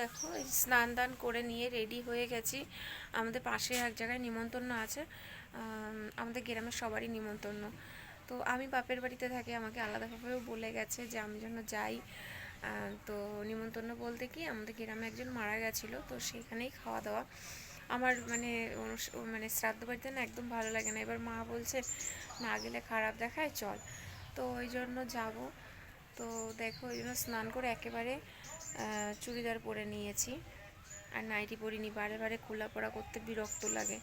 দেখো স্নান দান করে নিয়ে রেডি হয়ে গেছি। আমাদের পাশে এক জায়গায় নিমন্ত্রণ আছে। আমাদের গ্রামের সবারই নিমন্ত্রণ। তো আমি বাপের বাড়িতে থাকি, আমাকে আলাদাভাবেও বলে গেছে যে আমি যেন যাই। তো নিমন্ত্রণ বলতে কি, আমাদের গ্রামে একজন মারা গেছিল, তো সেখানেই খাওয়া দাওয়া আমার মানে মানে শ্রাদ্ধ বাড়িতে না একদম ভালো লাগে না। এবার মা বলছে, না গেলে খারাপ দেখায়, চল। তো ওই জন্য যাব। তো দেখো, ওই জন্য স্নান করে একেবারে চুড়িদার পরে নিয়েছি। আর নাইটি পরিনি, বারে বারে খোলা পড়া করতে বিরক্ত লাগে।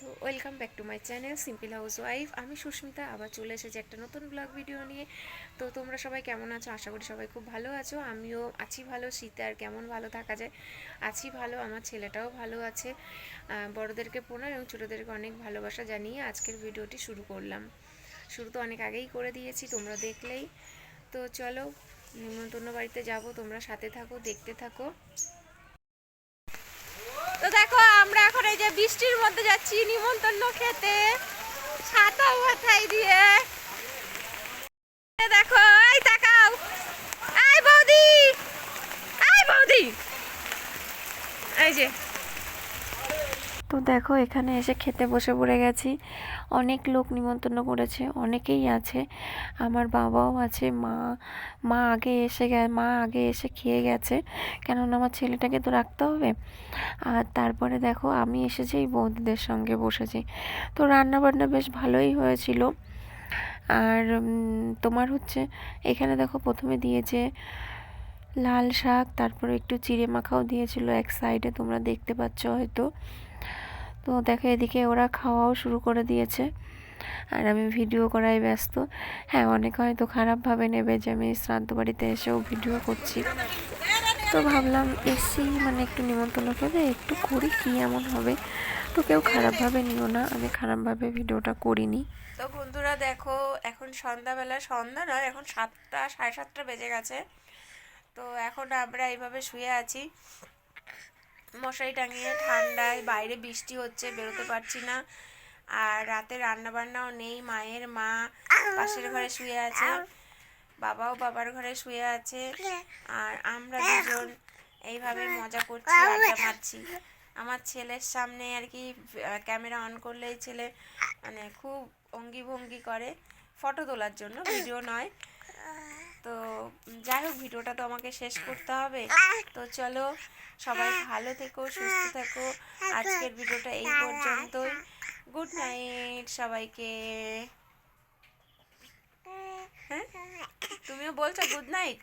তো welcome back to my channel simple house wife আমি সুস্মিতা, আবার চলে এসেছি একটা নতুন ব্লগ ভিডিও নিয়ে। তো তোমরা সবাই কেমন আছো? আশা করি সবাই খুব ভালো আছো। আমিও আছি ভালো, শীতে আর কেমন ভালো থাকা যায়? আছি ভালো, আমার ছেলেটাও ভালো আছে। বড়দেরকে প্রণাম এবং ছোটোদেরকে অনেক ভালোবাসা জানিয়ে আজকের ভিডিওটি শুরু করলাম। শুরু তো অনেক আগেই করে দিয়েছি, তোমরা দেখলেই। তো চলো নিমন্ত্রণ বাড়িতে যাব, তোমরা সাথে থাকো, দেখতে থাকো। তো দেখো, আমরা এখন এই যে বৃষ্টির মধ্যে যাচ্ছি, নিমন্ত্রণ খেতে। ছাতা মাথায় দিয়ে। দেখো, এই তাকাও। এই বৌদি এই বৌদি। এই যে তো দেখো, এখানে এসে খেতে বসে পড়ে গেছি। অনেক লোক নিমন্ত্রণ করেছে, অনেকেই আছে। আমার বাবাও আছে, মা মা আগে এসে গে, মা আগে এসে খেয়ে গেছে। কেননা আমার ছেলেটাকে তো রাখতে হবে। আর তারপরে দেখো, আমি এসেছি এই বৌদিদের সঙ্গে বসেছি। তো রান্না বান্না বেশ ভালোই হয়েছিল। আর তোমার হচ্ছে, এখানে দেখো প্রথমে দিয়েছে লাল শাক, তারপরে একটু চিড়ে মাখাও দিয়েছিল এক সাইডে তোমরা দেখতে পাচ্ছ হয়তো। তো দেখো, এদিকে ওরা খাওয়াও শুরু করে দিয়েছে। আর আমি ভিডিও করাই ব্যস্ত। হ্যাঁ অনেকে হয়তো খারাপভাবে নেবে যে আমি শ্রাদ্ধ বাড়িতে এসেও ভিডিও করছি। তো ভাবলাম, এসি মানে একটু নিমন্ত্রণ করে একটু করি, কি এমন হবে? তো কেউ খারাপভাবে নিও না, আমি খারাপভাবে ভিডিওটা করিনি। তো বন্ধুরা দেখো, এখন সন্ধ্যাবেলা, সন্ধ্যা নয়, এখন সাতটা, সাড়ে সাতটা বেজে গেছে। তো এখন আমরা এইভাবে শুয়ে আছি। মশারি টাঙিয়ে ঠান্ডায়, বাইরে বৃষ্টি হচ্ছে, বেরোতে পারছি না। আর রাতে রান্না বান্নাও নেই, মায়ের মা পাশের ঘরে শুয়ে আছে, বাবাও বাবার ঘরে শুয়ে আছে, আর আমরা দুজন এইভাবে মজা করছি, আড্ডা মারছি। আমার ছেলের সামনে আর কি ক্যামেরা অন করলেই ছেলে মানে খুব অঙ্গি ভঙ্গি করে, ফটো তোলার জন্য, ভিডিও নয়। যাই হোক, ভিডিওটা তো আমাকে শেষ করতে হবে। তো চলো, সবাই ভালো থেকো, সুস্থ থেকো। আজকের ভিডিওটা এই পর্যন্তই। গুড নাইট সবাইকে। হ্যাঁ? তুমিও বলছো গুড নাইট